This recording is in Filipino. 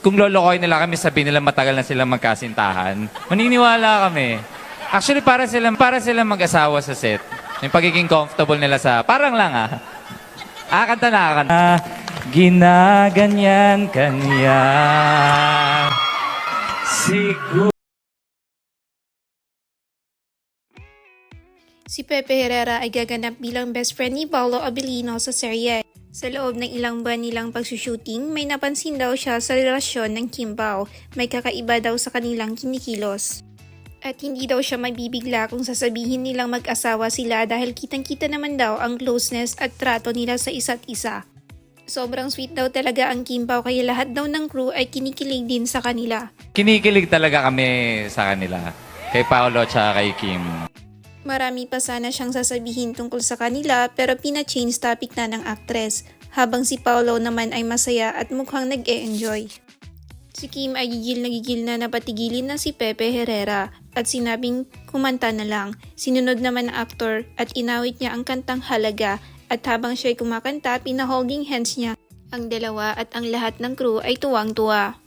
kung lolokoy nila kami, sabihin nila matagal na sila magkasintahan. Maniniwala kami. Actually, para sila, para sila mag-asawa sa set. Yung pagiging comfortable nila sa, parang lang ah. Ah, kanta na, kanta. Ginaganyan kanya. Siguro. Si Pepe Herrera ay gaganap bilang best friend ni Paolo Abilino sa serye. Sa loob ng ilang buwan nilang pagsushooting, may napansin daw siya sa relasyon ng Kim Bao. May kakaiba daw sa kanilang kinikilos. At hindi daw siya mabibigla kung sasabihin nilang mag-asawa sila dahil kitang-kita naman daw ang closeness at trato nila sa isa't isa. Sobrang sweet daw talaga ang Kim Bao kaya lahat daw ng crew ay kinikilig din sa kanila. Kinikilig talaga kami sa kanila. Kay Paolo at kay Kim. Marami pa sana siyang sasabihin tungkol sa kanila pero pina-change topic na ng actress, habang si Paolo naman ay masaya at mukhang nag-e-enjoy. Si Kim ay gigil na gigil na napatigilin na si Pepe Herrera at sinabing kumanta na lang. Sinunod naman ng aktor at inawit niya ang kantang halaga at habang siya'y kumakanta, pinaholding hands niya ang dalawa at ang lahat ng crew ay tuwang-tuwa.